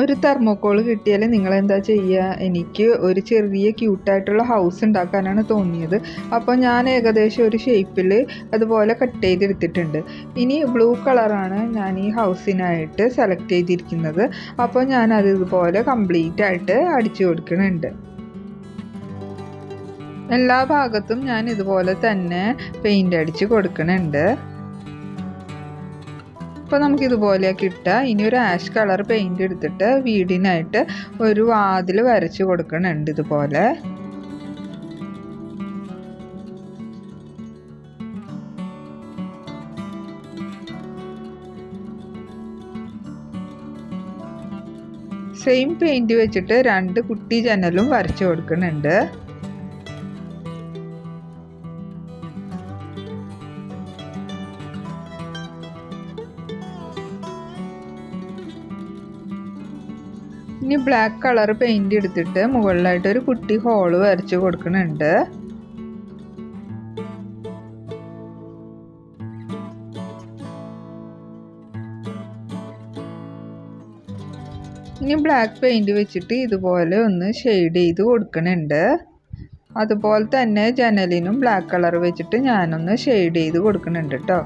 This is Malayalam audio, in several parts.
ഒരു തെർമോക്കോൾ കിട്ടിയാൽ നിങ്ങൾ എന്താ ചെയ്യുക എനിക്ക് ഒരു ചെറിയ ക്യൂട്ടായിട്ടുള്ള ഹൗസ് ഉണ്ടാക്കാനാണ് തോന്നിയത്. അപ്പോൾ ഞാൻ ഏകദേശം ഒരു ഷേപ്പിൽ അതുപോലെ കട്ട് ചെയ്തെടുത്തിട്ടുണ്ട്. ഇനി ബ്ലൂ കളറാണ് ഞാൻ ഈ ഹൗസിനായിട്ട് സെലക്ട് ചെയ്തിരിക്കുന്നത്. അപ്പോൾ ഞാൻ അത് ഇതുപോലെ കംപ്ലീറ്റ് ആയിട്ട് അടിച്ചു കൊടുക്കുന്നുണ്ട്. എല്ലാ ഭാഗത്തും ഞാൻ ഇതുപോലെ തന്നെ പെയിന്റ് അടിച്ച് കൊടുക്കുന്നുണ്ട്. അപ്പോൾ നമുക്ക് ഇതുപോലെയൊക്കെ ഇട്ടാൽ ഇനി ഒരു ആഷ് കളർ പെയിന്റ് എടുത്തിട്ട് വീടിനായിട്ട് ഒരു വാതിൽ വരച്ച് കൊടുക്കണുണ്ട് ഇതുപോലെ. സെയിം പെയിന്റ് വെച്ചിട്ട് രണ്ട് കുട്ടി ജനലും വരച്ചു കൊടുക്കുന്നുണ്ട് ഇനി ബ്ലാക്ക് കളർ പെയിന്റ് എടുത്തിട്ട് മുകളിലായിട്ട് ഒരു കുട്ടി ഹോൾ വരച്ച് കൊടുക്കുന്നുണ്ട്. ഇനി ബ്ലാക്ക് പെയിന്റ് വെച്ചിട്ട് ഇതുപോലെ ഒന്ന് ഷെയ്ഡ് ചെയ്ത് കൊടുക്കുന്നുണ്ട്. അതുപോലെ തന്നെ ജനലിനും ബ്ലാക്ക് കളർ വെച്ചിട്ട് ഞാനൊന്ന് ഷെയ്ഡ് ചെയ്ത് കൊടുക്കുന്നുണ്ട് കേട്ടോ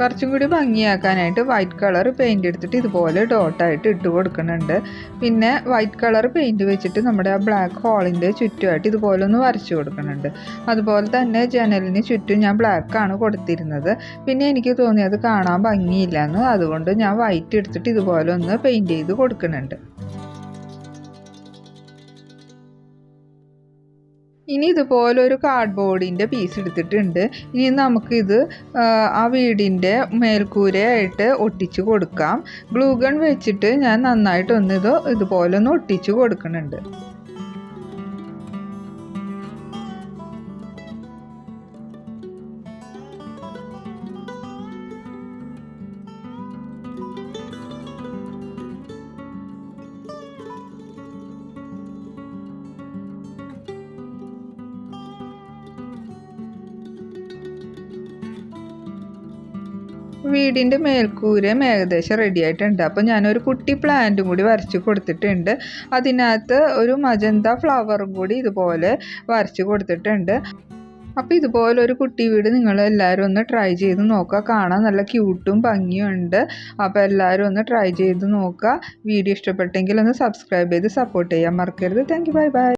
കുറച്ചും കൂടി ഭംഗിയാക്കാനായിട്ട് വൈറ്റ് കളർ പെയിന്റ് എടുത്തിട്ട് ഇതുപോലെ ഡോട്ടായിട്ട് ഇട്ട് കൊടുക്കുന്നുണ്ട്. പിന്നെ വൈറ്റ് കളർ പെയിന്റ് വെച്ചിട്ട് നമ്മുടെ ആ ബ്ലാക്ക് ഹോളിന്റെ ചുറ്റുമായിട്ട് ഇതുപോലെ ഒന്ന് വരച്ചു കൊടുക്കുന്നുണ്ട്. അതുപോലെ തന്നെ ജനലിന് ചുറ്റും ഞാൻ ബ്ലാക്കാണ് കൊടുത്തിരുന്നത്. പിന്നെ എനിക്ക് തോന്നി അത് കാണാൻ ഭംഗിയില്ലെന്ന് അതുകൊണ്ട് ഞാൻ വൈറ്റ് എടുത്തിട്ട് ഇതുപോലെ ഒന്ന് പെയിന്റ് ചെയ്ത് കൊടുക്കുന്നുണ്ട്. ഇനി ഇതുപോലെ ഒരു കാർഡ്ബോർഡിന്റെ പീസ് എടുത്തിട്ടുണ്ട്. ഇനി നമുക്കിത് ആ വീടിന്റെ മേൽക്കൂരയായിട്ട് ഒട്ടിച്ച് കൊടുക്കാം. ഗ്ലൂഗൺ വെച്ചിട്ട് ഞാൻ നന്നായിട്ടൊന്ന് ഇത് ഇതുപോലെ ഒന്ന് ഒട്ടിച്ച് കൊടുക്കുന്നുണ്ട്. വീടിന്റെ മേൽക്കൂരം ഏകദേശം റെഡി ആയിട്ടുണ്ട്. അപ്പോൾ ഞാനൊരു കുട്ടി പ്ലാന്റും കൂടി വരച്ച് കൊടുത്തിട്ടുണ്ട്. അതിനകത്ത് ഒരു മജന്ത ഫ്ലവറും കൂടി ഇതുപോലെ വരച്ച് കൊടുത്തിട്ടുണ്ട്. അപ്പോൾ ഇതുപോലെ ഒരു കുട്ടി വീട് നിങ്ങൾ എല്ലാവരും ഒന്ന് ട്രൈ ചെയ്ത് നോക്കുക. കാണാൻ നല്ല ക്യൂട്ടും ഭംഗിയും ഉണ്ട് അപ്പോൾ എല്ലാവരും ഒന്ന് ട്രൈ ചെയ്ത് നോക്കുക. വീഡിയോ ഇഷ്ടപ്പെട്ടെങ്കിൽ ഒന്ന് സബ്സ്ക്രൈബ് ചെയ്ത് സപ്പോർട്ട് ചെയ്യാൻ മറക്കരുത്. Thank you bye bye